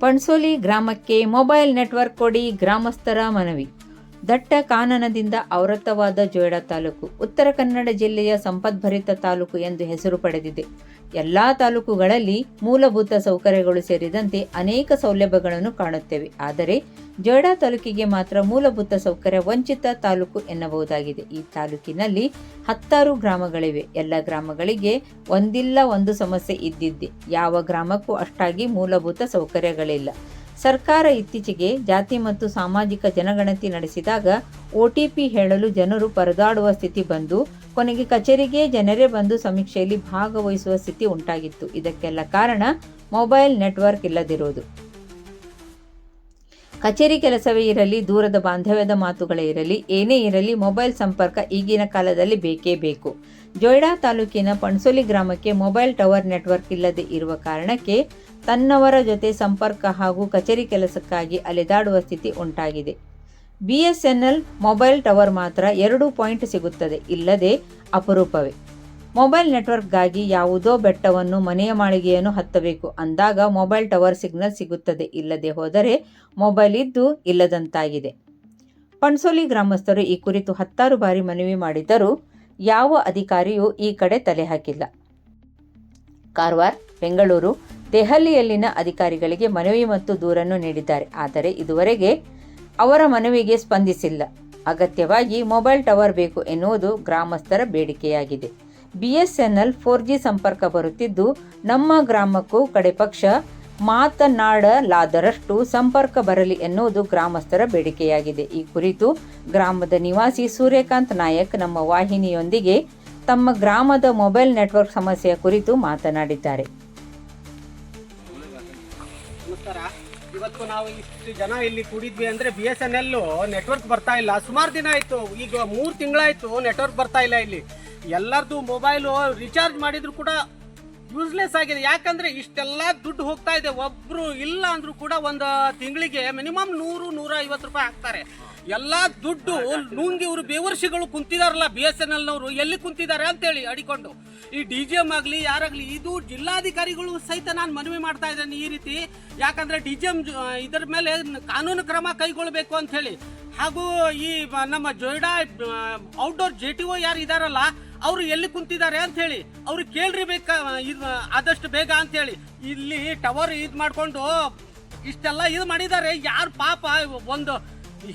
ಪಣಸೋಲಿ ಗ್ರಾಮಕ್ಕೆ mobile network ಕೊಡಿ ಗ್ರಾಮಸ್ಥರ ಮನವಿ. ದಟ್ಟ ಕಾನನದಿಂದ ಆವೃತ್ತವಾದ ಜೋಯಿಡ ತಾಲೂಕು, ಉತ್ತರ ಕನ್ನಡ ಜಿಲ್ಲೆಯ ಸಂಪದ್ಭರಿತ ತಾಲೂಕು ಎಂದು ಹೆಸರು ಪಡೆದಿದೆ. ಎಲ್ಲ ತಾಲೂಕುಗಳಲ್ಲಿ ಮೂಲಭೂತ ಸೌಕರ್ಯಗಳು ಸೇರಿದಂತೆ ಅನೇಕ ಸೌಲಭ್ಯಗಳನ್ನು ಕಾಣುತ್ತೇವೆ. ಆದರೆ ಜೋಯಿಡಾ ತಾಲೂಕಿಗೆ ಮಾತ್ರ ಮೂಲಭೂತ ಸೌಕರ್ಯ ವಂಚಿತ ತಾಲೂಕು ಎನ್ನಬಹುದಾಗಿದೆ. ಈ ತಾಲೂಕಿನಲ್ಲಿ ಹತ್ತಾರು ಗ್ರಾಮಗಳಿವೆ. ಎಲ್ಲ ಗ್ರಾಮಗಳಿಗೆ ಒಂದಿಲ್ಲ ಒಂದು ಸಮಸ್ಯೆ ಇದ್ದಿದ್ದೆ. ಯಾವ ಗ್ರಾಮಕ್ಕೂ ಅಷ್ಟಾಗಿ ಮೂಲಭೂತ ಸೌಕರ್ಯಗಳಿಲ್ಲ. ಸರ್ಕಾರ ಇತ್ತೀಚೆಗೆ ಜಾತಿ ಮತ್ತು ಸಾಮಾಜಿಕ ಜನಗಣತಿ ನಡೆಸಿದಾಗ ಒಟಿಪಿ ಹೇಳಲು ಜನರು ಪರದಾಡುವ ಸ್ಥಿತಿ ಬಂದು, ಕೊನೆಗೆ ಕಚೇರಿಗೆ ಜನರೇ ಬಂದು ಸಮೀಕ್ಷೆಯಲ್ಲಿ ಭಾಗವಹಿಸುವ ಸ್ಥಿತಿ ಉಂಟಾಗಿತ್ತು. ಇದಕ್ಕೆಲ್ಲ ಕಾರಣ ಮೊಬೈಲ್ ನೆಟ್ವರ್ಕ್ ಇಲ್ಲದಿರುವುದು. ಕಚೇರಿ ಕೆಲಸವೇ ಇರಲಿ, ದೂರದ ಬಾಂಧವ್ಯದ ಮಾತುಗಳೇ ಇರಲಿ, ಏನೇ ಇರಲಿ ಮೊಬೈಲ್ ಸಂಪರ್ಕ ಈಗಿನ ಕಾಲದಲ್ಲಿ ಬೇಕೇ ಬೇಕು. ಜೋಯ್ಡಾ ತಾಲೂಕಿನ ಪಣಸೋಲಿ ಗ್ರಾಮಕ್ಕೆ ಮೊಬೈಲ್ ಟವರ್ ನೆಟ್ವರ್ಕ್ ಇಲ್ಲದೆ ಇರುವ ಕಾರಣಕ್ಕೆ ತನ್ನವರ ಜೊತೆ ಸಂಪರ್ಕ ಹಾಗೂ ಕಚೇರಿ ಕೆಲಸಕ್ಕಾಗಿ ಅಲೆದಾಡುವ ಸ್ಥಿತಿ ಉಂಟಾಗಿದೆ. B S N L mobile tower ಮಾತ್ರ ಎರಡು ಪಾಯಿಂಟ್ ಸಿಗುತ್ತದೆ, ಇಲ್ಲದೆ ಅಪರೂಪವೇ. ಮೊಬೈಲ್ ನೆಟ್ವರ್ಕ್ಗಾಗಿ ಯಾವುದೋ ಬೆಟ್ಟವನ್ನು ಮನೆಯ ಮಾಳಿಗೆಯನ್ನು ಹತ್ತಬೇಕು, ಅಂದಾಗ ಮೊಬೈಲ್ ಟವರ್ ಸಿಗ್ನಲ್ ಸಿಗುತ್ತದೆ, ಇಲ್ಲದೆ ಹೋದರೆ ಮೊಬೈಲ್ ಇದ್ದು ಇಲ್ಲದಂತಾಗಿದೆ. ಪಣಸೋಲಿ ಗ್ರಾಮಸ್ಥರು ಈ ಕುರಿತು ಹತ್ತಾರು ಬಾರಿ ಮನವಿ ಮಾಡಿದ್ದರೂ ಯಾವ ಅಧಿಕಾರಿಯೂ ಈ ಕಡೆ ತಲೆ ಹಾಕಿಲ್ಲ. ಕಾರವಾರ, ಬೆಂಗಳೂರು ದೆಹಲಿಯಲ್ಲಿನ ಅಧಿಕಾರಿಗಳಿಗೆ ಮನವಿ ಮತ್ತು ದೂರನ್ನು ನೀಡಿದ್ದಾರೆ. ಆದರೆ ಇದುವರೆಗೆ ಅವರ ಮನವಿಗೆ ಸ್ಪಂದಿಸಿಲ್ಲ. ಅಗತ್ಯವಾಗಿ ಮೊಬೈಲ್ ಟವರ್ ಬೇಕು ಎನ್ನುವುದು ಗ್ರಾಮಸ್ಥರ ಬೇಡಿಕೆಯಾಗಿದೆ. ಬಿಎಸ್ಎನ್ಎಲ್ ಫೋರ್ ಜಿ ಸಂಪರ್ಕ ಬರುತ್ತಿದ್ದು, ನಮ್ಮ ಗ್ರಾಮಕ್ಕೂ ಕಡೆ ಪಕ್ಷ ಮಾತನಾಡಲಾದರಷ್ಟು ಸಂಪರ್ಕ ಬರಲಿ ಎನ್ನುವುದು ಗ್ರಾಮಸ್ಥರ ಬೇಡಿಕೆಯಾಗಿದೆ. ಈ ಕುರಿತು ಗ್ರಾಮದ ನಿವಾಸಿ ಸೂರ್ಯಕಾಂತ್ ನಾಯಕ್ ನಮ್ಮ ವಾಹಿನಿಯೊಂದಿಗೆ ತಮ್ಮ ಗ್ರಾಮದ ಮೊಬೈಲ್ ನೆಟ್ವರ್ಕ್ ಸಮಸ್ಯೆಯ ಕುರಿತು ಮಾತನಾಡಿದ್ದಾರೆ. ನಮಸ್ಕಾರ. ಇವತ್ತು ನಾವು ಇಷ್ಟು ಜನ ಇಲ್ಲಿ ಕೂಡಿದ್ವಿ ಅಂದ್ರೆ B S N L network ಬರ್ತಾ ಇಲ್ಲ. ಸುಮಾರು ದಿನ ಆಯ್ತು. ಈಗ ಮೂರು ತಿಂಗಳಾಯಿತು ನೆಟ್ವರ್ಕ್ ಬರ್ತಾ ಇಲ್ಲ ಇಲ್ಲಿ. ಎಲ್ಲರದು ಮೊಬೈಲು ರಿಚಾರ್ಜ್ ಮಾಡಿದ್ರು ಕೂಡ ಯೂಸ್ಲೆಸ್ ಆಗಿದೆ. ಯಾಕಂದ್ರೆ ಇಷ್ಟೆಲ್ಲ ದುಡ್ಡು ಹೋಗ್ತಾ ಇದೆ. ಒಬ್ರು ಇಲ್ಲ ಅಂದ್ರೂ ಕೂಡ ಒಂದು ತಿಂಗಳಿಗೆ ಮಿನಿಮಮ್ ನೂರು ನೂರ ರೂಪಾಯಿ ಹಾಕ್ತಾರೆ. ಎಲ್ಲ ದುಡ್ಡು ನುಂಗಿ ಇವರು ಬೇವರ್ಷಿಗಳು ಕುಂತಿದಾರಲ್ಲ ಬಿ ಎಸ್ ಎನ್ ಎಲ್ನವರು ಎಲ್ಲಿ ಕುಂತಿದ್ದಾರೆ ಅಂತೇಳಿ ಅಡಿಕೊಂಡು. ಈ ಡಿ ಜಿ ಎಂ ಆಗಲಿ, ಯಾರಾಗಲಿ, ಇದು ಜಿಲ್ಲಾಧಿಕಾರಿಗಳು ಸಹಿತ ನಾನು ಮನವಿ ಮಾಡ್ತಾ ಇದ್ದೇನೆ ಈ ರೀತಿ. ಯಾಕಂದ್ರೆ ಡಿ ಜಿ ಎಂ ಇದರ ಮೇಲೆ ಕಾನೂನು ಕ್ರಮ ಕೈಗೊಳ್ಳಬೇಕು ಅಂತ ಹೇಳಿ ಹಾಗೂ ಈ ನಮ್ಮ Joida outdoor J T O ಯಾರು ಇದಾರಲ್ಲ, ಅವರು ಎಲ್ಲಿ ಕುಂತಿದ್ದಾರೆ ಅಂತ ಹೇಳಿ ಅವ್ರು ಕೇಳ್ರಿ ಬೇಕ, ಇದು, ಆದಷ್ಟು ಬೇಗ ಅಂತ ಹೇಳಿ ಇಲ್ಲಿ ಟವರ್ ಇದು ಮಾಡ್ಕೊಂಡು ಇಷ್ಟೆಲ್ಲ ಇದು ಮಾಡಿದ್ದಾರೆ. ಯಾರು ಪಾಪ, ಒಂದು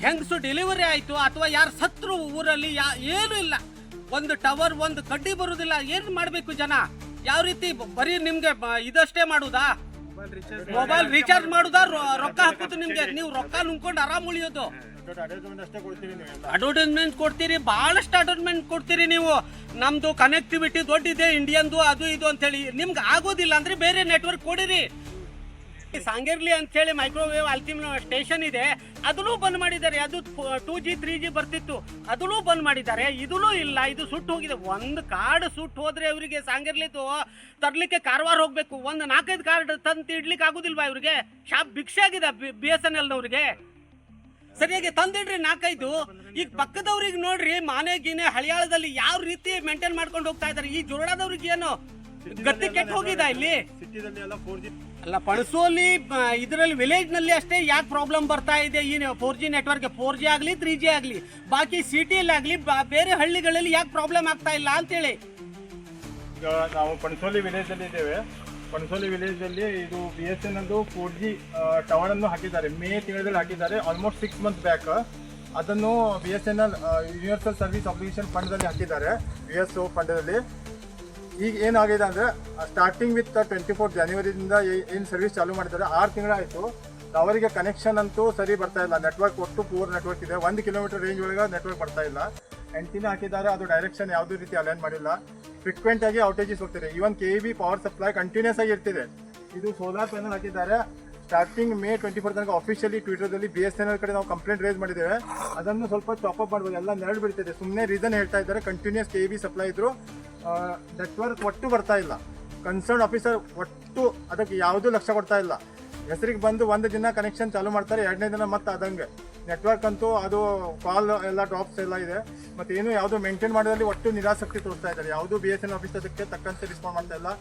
ಹೆಂಗಸು ಡೆಲಿವರಿ ಆಯ್ತು ಅಥವಾ ಯಾರು ಸತ್ರು ಊರಲ್ಲಿ ಯಾ ಏನೂ ಇಲ್ಲ. ಒಂದು ಟವರ್ ಒಂದು ಕಡ್ಡಿ ಬರುದಿಲ್ಲ. ಏನು ಮಾಡಬೇಕು ಜನ? ಯಾವ ರೀತಿ ಬರೀ ನಿಮಗೆ ಇದಷ್ಟೇ ಮಾಡುದಾ? ಮೊಬೈಲ್ ರೀಚಾರ್ಜ್ ಮಾಡುದಾ? ರೊಕ್ಕ ಹಾಕುದು ನಿಮ್ಗೆ? ನೀವು ರೊಕ್ಕ ನುಂಗ್ಕೊಂಡು ಆರಾಮ್ ಉಳಿಯೋದು. ಅಡ್ವರ್ಟೈಸ್ಮೆಂಟ್ ಕೊಡ್ತೀರಿ, ಬಹಳಷ್ಟು ಅಡ್ವರ್ಟೈಸ್ಮೆಂಟ್ ಕೊಡ್ತೀರಿ ನೀವು. ನಮ್ದು ಕನೆಕ್ಟಿವಿಟಿ ದೊಡ್ಡಿದೆ ಇಂಡಿಯನ್ದು ಅದು ಇದು ಅಂತ ಹೇಳಿ ನಿಮ್ಗೆ ಆಗೋದಿಲ್ಲ ಅಂದ್ರೆ ಬೇರೆ ನೆಟ್ವರ್ಕ್ ಕೊಡಿರಿ. ಸಾಂಗಿರ್ಲಿ ಅಂತ ಹೇಳಿ ಮೈಕ್ರೋವೇವ್ ಅಲ್ತಿಮ್ ಸ್ಟೇಷನ್ ಇದೆ. ಅದನ್ನೂ ಬಂದ್ ಮಾಡಿದ್ದಾರೆ. ಅದು ಟೂ ಜಿ ತ್ರೀ ಜಿ ಬರ್ತಿತ್ತು. ಅದನ್ನೂ ಬಂದ್ ಮಾಡಿದ್ದಾರೆ. ಇದೂ ಇಲ್ಲ. ಇದು ಸುಟ್ಟು ಹೋಗಿದೆ. ಒಂದು ಕಾರ್ಡ್ ಸುಟ್ಟು ಹೋದ್ರೆ ಇವರಿಗೆ ಸಾಂಗಿರ್ಲಿತ್ತು ತರ್ಲಿಕ್ಕೆ ಕಾರವಾರ ಹೋಗ್ಬೇಕು. ಒಂದು ನಾಲ್ಕೈದು ಕಾರ್ಡ್ ತಂದು ಇಡ್ಲಿಕ್ಕೆ ಆಗುದಿಲ್ವಾ ಇವ್ರಿಗೆ? ಶಾಪ್ ಭಿಕ್ಷೆ ಆಗಿದೆ ಬಿ ಎಸ್ ಎನ್ ಎಲ್ನವ್ರಿಗೆ ಸರಿಯಾಗಿ ತಂದಿಡ್ರಿ ನಾಲ್ಕೈದು. ಈಗ ಪಕ್ಕದವ್ರಿಗೆ ನೋಡ್ರಿ, ಮಾನೆ ಗೀನೆ ಹಳಿಯಾಳದಲ್ಲಿ ಯಾವ ರೀತಿ ಮೇಂಟೈನ್ ಮಾಡ್ಕೊಂಡು ಹೋಗ್ತಾ ಇದಾರೆ? ಈ ಜೋಡಾದವ್ರಿಗೆ ಏನು ಗತಿ ಕೆಟ್ಟ ಹೋಗಿದೆ ಇಲ್ಲಿ? ಅಲ್ಲ ಪಣಸೋಲಿ ಇದರಲ್ಲಿ ವಿಲೇಜ್ನಲ್ಲಿ ಅಷ್ಟೇ ಯಾಕೆ ಪ್ರಾಬ್ಲಮ್ ಬರ್ತಾ ಇದೆ? ಈ four G network four G ಆಗಲಿ ತ್ರೀ ಜಿ ಆಗಲಿ, ಬಾಕಿ ಸಿಟಿಯಲ್ಲಿ ಆಗಲಿ ಬೇರೆ ಹಳ್ಳಿಗಳಲ್ಲಿ ಯಾಕೆ ಪ್ರಾಬ್ಲಮ್ ಆಗ್ತಾ ಇಲ್ಲ ಅಂತೇಳಿ. ಈಗ ನಾವು ಪಣಸೋಲಿ ವಿಲೇಜ್ ಅಲ್ಲಿ ಇದ್ದೇವೆ. ಪಣಸೋಲಿ ವಿಲೇಜ್ ಅಲ್ಲಿ ಇದು ಬಿ ಎಸ್ ಎನ್ ಅದು ಫೋರ್ ಜಿ ಟವರ್ ಅನ್ನು ಹಾಕಿದ್ದಾರೆ. ಮೇ ತಿಂಗಳಲ್ಲಿ ಹಾಕಿದ್ದಾರೆ ಆಲ್ಮೋಸ್ಟ್ ಸಿಕ್ಸ್ ಮಂತ್ ಬ್ಯಾಕ್ ಅದನ್ನು B S N L universal service application ಫಂಡ್ದಲ್ಲಿ ಹಾಕಿದ್ದಾರೆ. ಬಿ ಎಸ್ ಒ ಫಂಡದಲ್ಲಿ ಈಗ ಏನಾಗಿದೆ ಅಂದರೆ ಸ್ಟಾರ್ಟಿಂಗ್ ವಿತ್ ಟ್ವೆಂಟಿ ಫೋರ್ ಜನವರಿಯಿಂದ ಏನು ಸರ್ವಿಸ್ ಚಾಲೂ ಮಾಡಿದ್ದಾರೆ, ಆರು ತಿಂಗಳಾಯಿತು. ಅವರಿಗೆ ಕನೆಕ್ಷನ್ ಅಂತೂ ಸರಿ ಬರ್ತಾ ಇಲ್ಲ. ನೆಟ್ವರ್ಕ್ ಒಟ್ಟು ಪೂರ್ ನೆಟ್ವರ್ಕ್ ಇದೆ. ಒಂದು ಕಿಲೋಮೀಟರ್ ರೇಂಜ್ ಒಳಗೆ ನೆಟ್ವರ್ಕ್ ಬರ್ತಾ ಇಲ್ಲ. ಎಂಟಿನ ಹಾಕಿದ್ದಾರೆ, ಅದು ಡೈರೆಕ್ಷನ್ ಯಾವುದೇ ರೀತಿ ಅಲೈನ್ ಮಾಡಿಲ್ಲ. ಫ್ರೀಕ್ವೆಂಟ್ ಆಗಿ ಔಟೇಜಸ್ ಹೋಗ್ತಿದೆ. Even K B power supply continuous ಆಗಿ ಇರ್ತಿದೆ. ಇದು ಸೋಲಾರ್ ಪ್ಯಾನಲ್ ಹಾಕಿದ್ದಾರೆ. ಸ್ಟಾರ್ಟಿಂಗ್ ಮೇ ಟ್ವೆಂಟಿ ಫೋರ್ ತನಕ ಅಫಿಷಿಯಲಿ ಟ್ವಿಟರ್ದಲ್ಲಿ ಬಿ ಎಸ್ ಎನ್ ಎಲ್ ಕಡೆ ನಾವು ಕಂಪ್ಲೇಂಟ್ ರೇಸ್ ಮಾಡಿದ್ದೇವೆ. ಅದನ್ನು ಸ್ವಲ್ಪ ಟಾಪ್ ಅಪ್ ಮಾಡ್ಬೋದು. ಎಲ್ಲ ನೆರಳು ಬಿಡ್ತಿದೆ ಸುಮ್ಮನೆ ರೀಸನ್ ಹೇಳ್ತಾ ಇದ್ದಾರೆ. ಕಂಟಿನ್ಯೂಸ್ ಕೆ ಬಿ ಸಪ್ಲೈ ಇದ್ರು ನೆಟ್ವರ್ಕ್ ಒಟ್ಟು ಬರ್ತಾ ಇಲ್ಲ. ಕನ್ಸರ್ನ್ ಆಫೀಸರ್ ಒಟ್ಟು ಅದಕ್ಕೆ ಯಾವುದೂ ಲಕ್ಷ ಕೊಡ್ತಾ ಇಲ್ಲ. ಹೆಸರಿಗೆ ಬಂದು ಒಂದು ದಿನ ಕನೆಕ್ಷನ್ ಚಾಲೂ ಮಾಡ್ತಾರೆ, ಎರಡನೇ ದಿನ ಮತ್ತೆ ಅದಂಗೆ ನೆಟ್ವರ್ಕ್ ಅಂತೂ ಅದು ಕಾಲ್ ಎಲ್ಲ ಡ್ರಾಪ್ಸ್ ಎಲ್ಲ ಇದೆ. ಮತ್ತೆ ಏನು ಯಾವುದು ಮೇಂಟೈನ್ ಮಾಡೋದ್ರಲ್ಲಿ ಒಟ್ಟು ನಿರಾಸಕ್ತಿ ತೋರಿಸ್ತಾ ಇದ್ದಾರೆ. ಯಾವುದು ಬಿ ಎಸ್ ಎನ್ ಆಫೀಸ್ ಅದಕ್ಕೆ ತಕ್ಕಂತೆ ರೆಸ್ಪಾಂಡ್ ಮಾಡ್ತಾ ಇಲ್ಲ.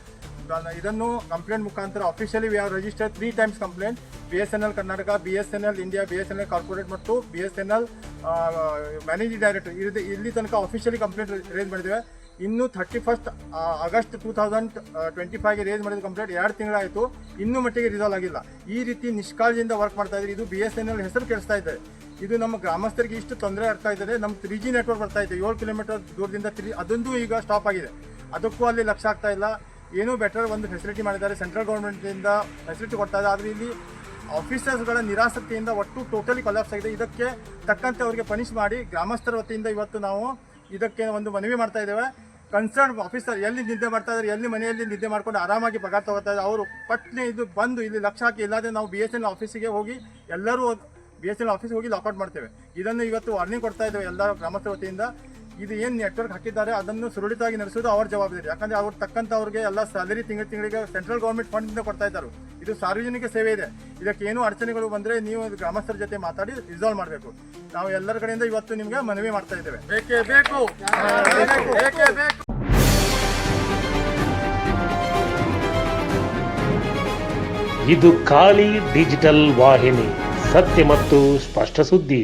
ಇದನ್ನು ಕಂಪ್ಲೇಂಟ್ ಮುಖಾಂತರ officially V R register three times complaint B S N L Karnataka B S N L India B S N L corporate ಮತ್ತು B S N L managing director ಇಲ್ಲಿ ತನಕ officially complaint raise ಮಾಡಿದ್ದೇವೆ. ಇನ್ನು thirty first August two thousand twenty ಫೈವ್ಗೆ raise ಮಾಡಿದ complaint ಎರಡು ತಿಂಗಳಾಯಿತು. ಇನ್ನೂ ಮಟ್ಟಿಗೆ ರಿಸಾಲ್ವ್ ಆಗಿಲ್ಲ. ಈ ರೀತಿ ನಿಷ್ಕಾಳಜಿಯಿಂದ ವರ್ಕ್ ಮಾಡ್ತಾ ಇದ್ದಾರೆ. ಇದು ಬಿ ಎಸ್ ಎನ್ ಎಲ್ ಹೆಸರು ಕೆಡಿಸ್ತಾ ಇದೆ. ಇದು ನಮ್ಮ ಗ್ರಾಮಸ್ಥರಿಗೆ ಇಷ್ಟು ತೊಂದರೆ ಆಗ್ತಾ ಇದ್ದಾರೆ. ನಮ್ಮ ತ್ರೀ ಜಿ ನೆಟ್ವರ್ಕ್ ಬರ್ತಾ ಇದೆ. ಏಳು ಕಿಲೋಮೀಟರ್ ದೂರದಿಂದ ತ್ರೀ ಅದೊಂದು ಈಗ ಸ್ಟಾಪ್ ಆಗಿದೆ. ಅದಕ್ಕೂ ಅಲ್ಲಿ ಲಕ್ಷ ಆಗ್ತಾ ಇಲ್ಲ. ಏನೂ ಬೆಟರ್ ಒಂದು ಫೆಸಿಲಿಟಿ ಮಾಡಿದ್ದಾರೆ. ಸೆಂಟ್ರಲ್ ಗೌರ್ಮೆಂಟಿಂದ ಫೆಸಿಲಿಟಿ ಕೊಡ್ತಾ ಇದೆ ಆದರೆ ಇಲ್ಲಿ ಆಫೀಸರ್ಸ್ಗಳ ನಿರಾಸಕ್ತಿಯಿಂದ ಒಟ್ಟು ಟೋಟಲಿ ಕೊಲಾಪ್ಸ್ ಆಗಿದೆ. ಇದಕ್ಕೆ ತಕ್ಕಂತೆ ಅವರಿಗೆ ಪನಿಷ್ ಮಾಡಿ ಗ್ರಾಮಸ್ಥರ ವತಿಯಿಂದ ಇವತ್ತು ನಾವು ಇದಕ್ಕೆ ಒಂದು ಮನವಿ ಮಾಡ್ತಾ ಇದ್ದೇವೆ. ಕನ್ಸರ್ನ್ ಆಫೀಸರ್ ಎಲ್ಲಿ ನಿದ್ದೆ ಮಾಡ್ತಾ ಇದ್ದಾರೆ, ಎಲ್ಲಿ ಮನೆಯಲ್ಲಿ ನಿದ್ದೆ ಮಾಡ್ಕೊಂಡು ಆರಾಮಾಗಿ ಪಗಾರ ತಗೋತಾ ಇದ್ದಾರೆ, ಅವರು ಪಟ್ನೆ ಇದು ಬಂದು ಇಲ್ಲಿ ಲಕ್ಷ ಹಾಕಿ ಇಲ್ಲದೆ ನಾವು ಬಿ ಎಸ್ ಎನ್ ಆಫೀಸಿಗೆ ಹೋಗಿ ಎಲ್ಲರೂ ಬಿ ಎಸ್ ಎನ್ ಆಫೀಸ್ಗೆ ಹೋಗಿ ಲಾಕೌಟ್ ಮಾಡ್ತೇವೆ. ಇದನ್ನು ಇವತ್ತು ವಾರ್ನಿಂಗ್ ಕೊಡ್ತಾ ಇದ್ದೇವೆ ಎಲ್ಲ ಗ್ರಾಮಸ್ಥರ ವತಿಯಿಂದ. ಇದು ಏನು ನೆಟ್ವರ್ಕ್ ಹಾಕಿದ್ದಾರೆ, ಅದನ್ನು ಸುರಳಿತವಾಗಿ ನಡೆಸೋದು ಅವ್ರ ಜವಾಬ್ದಾರಿ. ಯಾಕಂದ್ರೆ ಅವ್ರು ತಕ್ಕಂತ ಅವ್ರಿಗೆ ಎಲ್ಲ ಸ್ಯಾಲರಿ ತಿಂಗಳ ತಿಂಗಳಿಗೆ ಸೆಂಟ್ರಲ್ ಗೌರ್ಮೆಂಟ್ ಫಂಡ್ನಿಂದ ಕೊಡ್ತಾ ಇದ್ದಾರೆ. ಇದು ಸಾರ್ವಜನಿಕ ಸೇವೆ ಇದೆ. ಇದಕ್ಕೆ ಏನು ಅಡಚಣೆಗಳು ಬಂದ್ರೆ ನೀವು ಗ್ರಾಮಸ್ಥರ ಜೊತೆ ಮಾತಾಡಿ ರಿಸಾಲ್ವ್ ಮಾಡಬೇಕು. ನಾವು ಎಲ್ಲರ ಕಡೆಯಿಂದ ಇವತ್ತು ನಿಮಗೆ ಮನವಿ ಮಾಡ್ತಾ ಇದ್ದೇವೆ. ಬೇಕೇ ಬೇಕು. ಇದು ಖಾಲಿ ಡಿಜಿಟಲ್ ವಾಹಿನಿ, ಸತ್ಯ ಮತ್ತು ಸ್ಪಷ್ಟ ಸುದ್ದಿ.